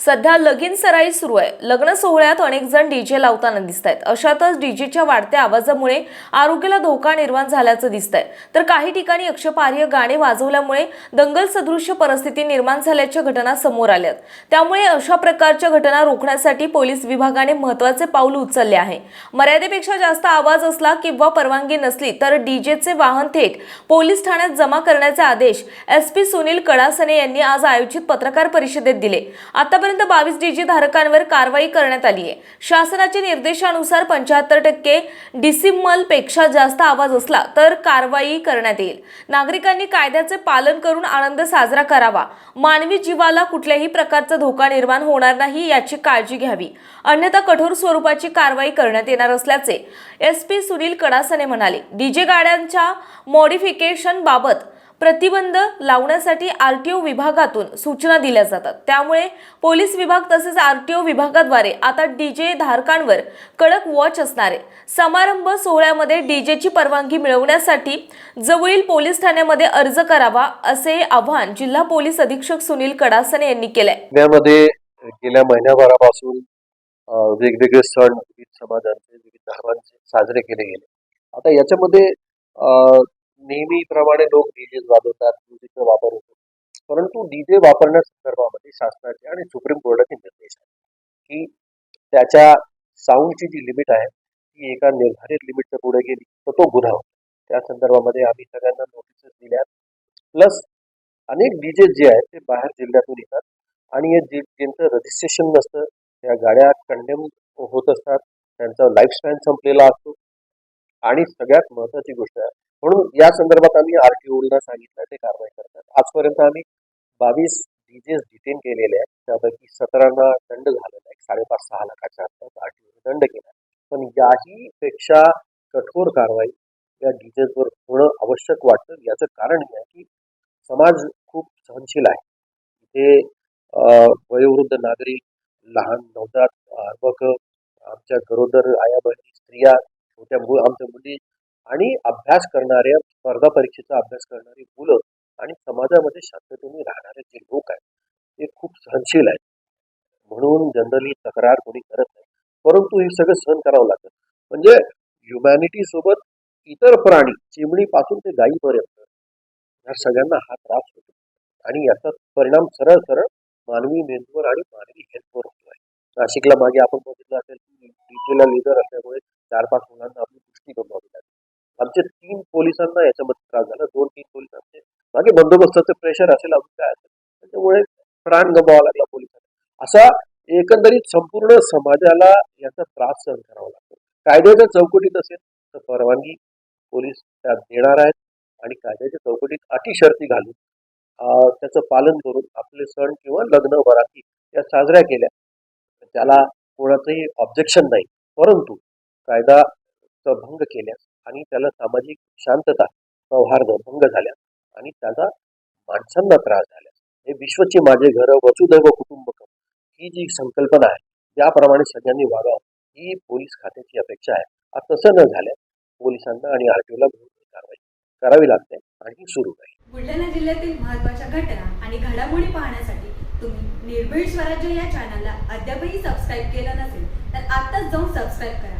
सध्या लगीन सराई सुरू आहे. लग्न सोहळ्यात अनेक जण डीजे लावताना दिसत आहेत अशातच डीजेच्या वाढत्या आवाजामुळे आरोग्याला धोका निर्माण झाल्याचं दिसत आहे तर काही ठिकाणी अक्षपार्य गाणे वाजवल्यामुळे दंगल सदृश्य परिस्थिती निर्माण झाल्याच्या घटना समोर आल्यात. त्यामुळे अशा प्रकारच्या घटना रोखण्यासाठी पोलीस विभागाने महत्त्वाचे पाऊल उचलले आहे. मर्यादेपेक्षा जास्त आवाज असला किंवा परवानगी नसली तर डीजेचे वाहन थेट पोलीस ठाण्यात जमा करण्याचे आदेश एस पी सुनील कडासने यांनी आज आयोजित पत्रकार परिषदेत दिले. आतापर्यंत बावीस डीजे धारकांवर कारवाई करण्यात आली आहे. शासनाच्या निर्देशानुसार पंच्याहत्तर टक्के डिसिमलपेक्षा जास्त आवाज असला तर कारवाई करण्यात येईल. नागरिकांनी कायद्याचे पालन करून आनंद साजरा करावा. मानवी जीवाला कुठल्याही प्रकारचा धोका निर्माण होणार नाही याची काळजी घ्यावी. अन्यथा कठोर स्वरूपाची कारवाई करण्यात येणार असल्याचे एस पी सुनील कडासने म्हणाले. डीजे गाड्यांच्या मॉडिफिकेशन बाबत प्रतिबंध लावण्यासाठी आरटीओ विभागातून सूचना दिल्या जातात. त्यामुळे पोलीस विभाग तसेच आरटीओ विभागाद्वारे आता डीजे धारकांवर कडक वॉच असणारे समारंभ सोहळ्यामध्ये डीजेची परवानगी मिळवण्यासाठी जवळील पोलीस ठाण्यामध्ये अर्ज करावा असे आवाहन जिल्हा पोलीस अधीक्षक सुनील कडासने यांनी केलंय. पुण्यामध्ये गेल्या महिन्याभरापासून वेगवेगळे सण विविध समाजांचे विविध धर्मांचे साजरे केले गेले. आता याच्यामध्ये नेहमीप्रमाणे लोक डीजे वाजवतात म्युझिकचा वापर होतो. परंतु डीजे वापरण्यासंदर्भामध्ये शासनाचे आणि सुप्रीम कोर्टाचे निर्देश आहेत की त्याच्या साऊंडची जी लिमिट आहे ती एका निर्धारित लिमिटच्या पुढे गेली तर तो गुन्हा होतो. त्या संदर्भामध्ये आम्ही सगळ्यांना नोटीसेस दिल्या प्लस अनेक डीजे जे आहेत ते बाहेर जिल्ह्यातून येतात आणि हे जे ज्यांचं रजिस्ट्रेशन नसतं त्या गाड्या कंडेम होत असतात त्यांचा लाईफ स्पॅन संपलेला असतो. आणि सगळ्यात महत्वाची गोष्ट आहे. म्हणून या संदर्भात आम्ही आरटीओला सांगितलं ते कारवाई करतात. आजपर्यंत आम्ही बावीस डीजेस डिटेन केलेले आहेत. त्यापैकी सतरांना दंड झालेला आहे. साडेपाच सहा लाखाच्या आसपास आरटीओने दंड केला पण याही पेक्षा कठोर कारवाई या डीजेसवर होणं आवश्यक वाटतं. याचं कारण हे आहे की समाज खूप सहनशील आहे. इथे वयोवृद्ध नागरिक लहान नवजात अर्भक आमच्या गरोदर आया बहिणी स्त्रिया छोट्या मु आमच्या मुली आणि अभ्यास करणाऱ्या स्पर्धा परीक्षेचा अभ्यास करणारी मुलं आणि समाजामध्ये शांततेने राहणारे जे लोक आहेत ते खूप सहनशील आहेत. म्हणून जनरली तक्रार कोणी करत नाही. परंतु हे सगळं सहन करावं लागतं. म्हणजे ह्युमॅनिटी सोबत इतर प्राणी चिमणीपासून ते गायीपर्यंत या सगळ्यांना हा त्रास होतो. आणि याचा परिणाम सरळ सरळ मानवी मेंदूवर आणि मानवी हेल्थवर होतो आहे नाशिकला मागे आपण बघितलं असेल की डीजेला लिडर असल्यामुळे चार पाच मुलांना आपली पुष्टी गमवावी लागली आमचे तीन पोलिसांना याच्यामध्ये त्रास झाला. दोन तीन पोलिसांचे मागे बंदोबस्ताचं प्रेशर असेल अजून काय असेल. त्याच्यामुळे प्राण गमवावा लागला पोलिसांना. असा एकंदरीत संपूर्ण समाजाला याचा त्रास सहन करावा लागतो. कायद्याच्या चौकटीत असेल तर परवानगी पोलीस त्यात देणार आहेत. आणि कायद्याच्या चौकटीत अटी शर्ती घालून त्याचं पालन करून आपले सण किंवा लग्न वराती या साजऱ्या केल्या. त्याला कोणाचंही ऑब्जेक्शन नाही. परंतु कायदाचा भंग केल्यास आणि त्याला सामाजिक शांतता सौहार्द भंग झाल्यास आणि त्याचा माणसांना त्रास झाल्यास हे विश्वचे माझे घर वसुदैव कुटुंबकम ही जी संकल्पना आहे त्याप्रमाणे सगळ्यांनी वागावं ही पोलीस खात्याची अपेक्षा आहे. आता तसं न झाल्यास पोलिसांना आणि आरटीओला कारवाई करावी लागते आणि ही सुरू राहील. बुलढाणा जिल्ह्यातील महत्त्वाच्या घटना आणि घडामोडी पाहण्यासाठी तुम्ही निर्भीड स्वराज्य या चॅनलला अद्यापही सबस्क्राईब केलं नसेल तर आत्ताच जाऊन सबस्क्राईब करा.